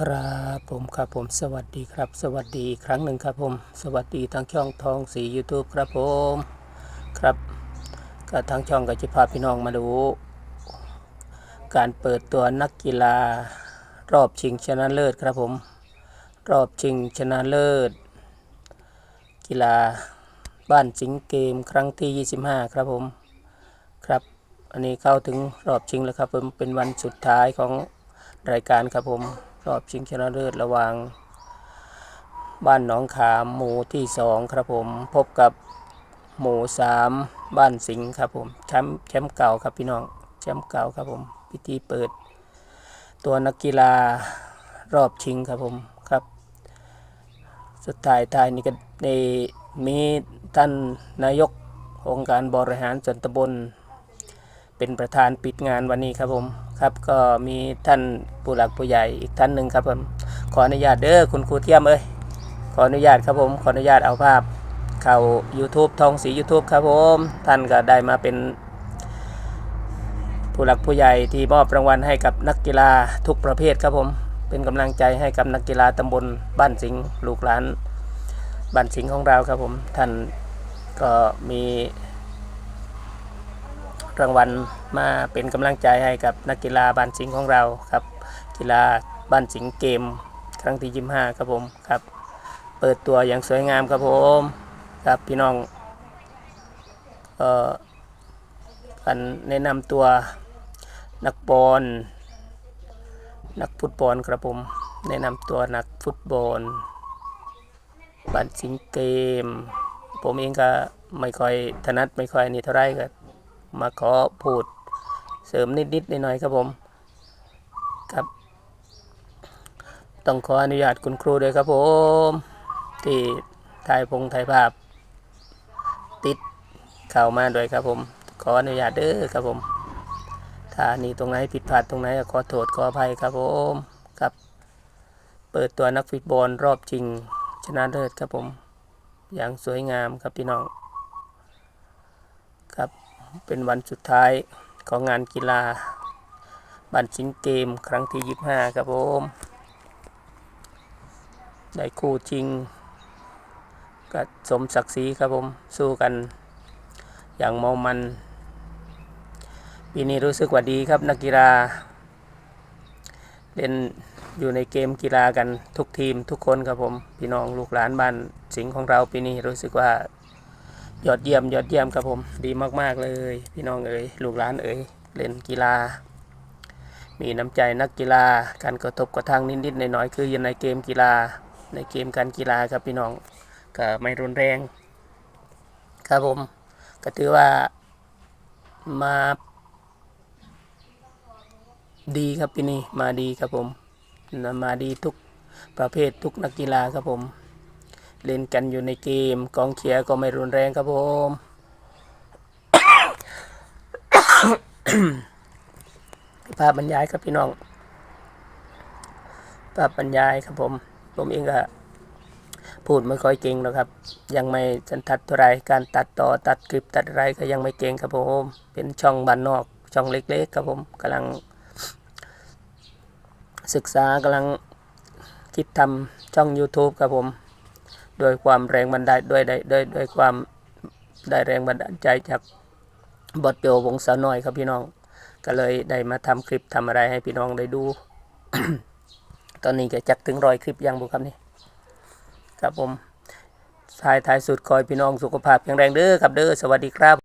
ครับผมครับผมสวัสดีครับ สวัสดีอีกครั้งหนึ่งครับผม สวัสดีทางช่องทองสี YouTube ครับผมครับก็ทางช่องก็จะพาพี่น้องมาดู การเปิดตัวนักกีฬารอบชิงชนะเลิศครับผม รอบชิงชนะเลิศ กีฬาบ้านสิงเกมครั้งที่ 25 ครับผมครับ อันนี้เข้าถึงรอบชิงแล้วครับผมเป็นวันสุดท้ายของรายการครับผม รอบชิงชนะเลิศระหว่าง บ้านหนองขามหมู่ที่สองครับผม พบกับหมู่สามบ้านสิงห์ครับผมแชมป์แชมป์เก่าครับพี่น้องแชมป์เก่าครับผม พิธีเปิด ตัวนักกีฬารอบชิงครับผมครับ สุดท้ายท้ายนี่ก็ในมีท่านนายกองค์การบริหารส่วนตำบล เป็นประธานปิดงานวันนี้ครับผมครับก็มีท่านผู้หลักผู้ใหญ่อีกท่านหนึ่งครับผมขออนุญาตเด้อคุณครูเทียมเอ้ยขออนุญาตครับผมขออนุญาตเอาภาพ เข้า YouTube ทองสี YouTube ครับผมท่านก็ได้มาเป็นผู้หลักผู้ใหญ่ที่มอบรางวัลให้กับนักกีฬาทุกประเภทครับผม เป็นกำลังใจให้กับนักกีฬาตำบลบ้านสิงห์ลูกหลานบ้านสิงห์ของเราครับผม ท่านก็มี รางวัลมาเป็นกำลังใจให้กับนักกีฬาบ้านสิงห์ของเราครับ กีฬาบ้านสิงห์เกม ครั้งที่25ครับผมครับ เปิดตัวอย่างสวยงามครับผมครับพี่น้องเอ่อกันแนะนำตัวนักบอลนักฟุตบอลครับผมแนะนำตัวนักฟุตบอลบันสิงเกม ผมเองก็ไม่ค่อยถนัดไม่ค่อยนี่เท่าไรก็ มาขอพูดเสริมนิดๆหน่อยๆครับผมครับ ต้องขออนุญาตคุณครูด้วยครับผม ที่ถ่ายพงถ่ายภาพ ติดเข้ามาด้วยครับผม ขออนุญาตเด้อครับผมถ้านี่ตรงไหนผิดพลาดตรงไหนขอโทษขออภัยครับผมครับ เปิดตัวนักฟุตบอลรอบชิงชนะเลิศครับผม อย่างสวยงามครับพี่น้องครับ เป็นวันสุดท้ายของงานกีฬา บันชิงเกมครั้งที่ 25 ครับผม ได้คู่จริงก็สมศักดิ์ศรีครับผม สู้กันอย่างเมามันปีนี้รู้สึกว่าดีครับนักกีฬา เล่นอยู่ในเกมกีฬากันทุกทีมทุกคนครับผม พี่น้องลูกหลานบ้านสิงห์ของเราปีนี้รู้สึกว่า ยอดเยี่ยมยอดเยี่ยมครับผมดีมาก ๆ เลย พี่น้องเอ๋ยลูกหลานเอ๋ยเล่นกีฬา มีน้ำใจนักกีฬาการกระทบกระทั่งนิดๆหน่อยๆคืออยู่ในเกมกีฬาในเกมการกีฬาครับพี่น้องก็ไม่รุนแรง ครับผมก็ถือว่ามา ดีครับปีนี้มาดีครับผมมาดีทุกประเภททุกนักกีฬาครับผม เล่นกันอยู่ในเกม กองเชียร์ก็ไม่รุนแรงครับผม ภาพบรรยายครับพี่น้อง ภาพบรรยายครับผม ผมเองก็พูดไม่ค่อยเก่งหรอกครับ ยังไม่สันทัดเท่าไรการตัดต่อตัดคลิปตัดอะไรก็ยังไม่เก่งครับผม เป็นช่องบ้านนอก ช่องเล็ก ๆ ครับผมกำลัง ศึกษากำลังคิดทำช่อง YouTube ครับผม โดยความแรงบันดาลด้วยได้ด้วยด้วยความได้แรงบันดาลใจจากบอดโจวงสาวน้อยครับพี่น้อง ก็เลยได้มาทำคลิปทำอะไรให้พี่น้องได้ดู ตอนนี้ก็จักถึงรอยคลิปยังบุครับนี่ครับผมท้ายท้ายสุดคอยพี่น้องสุขภาพแข็งแรงเด้อครับเด้อสวัสดีครับ